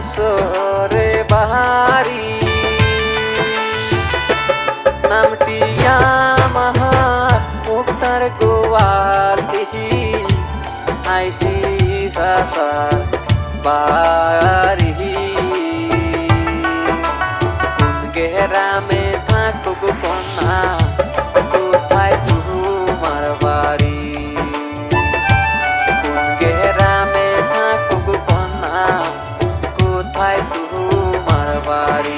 সরে বাহারি। নামটি আমার মুক্তার গোয়ালিহি আইসি সাসা বারিহি Aquário.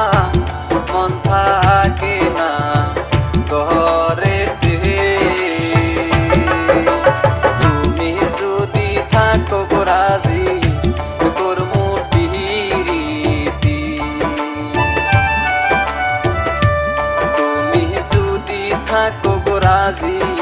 কুকুরাজি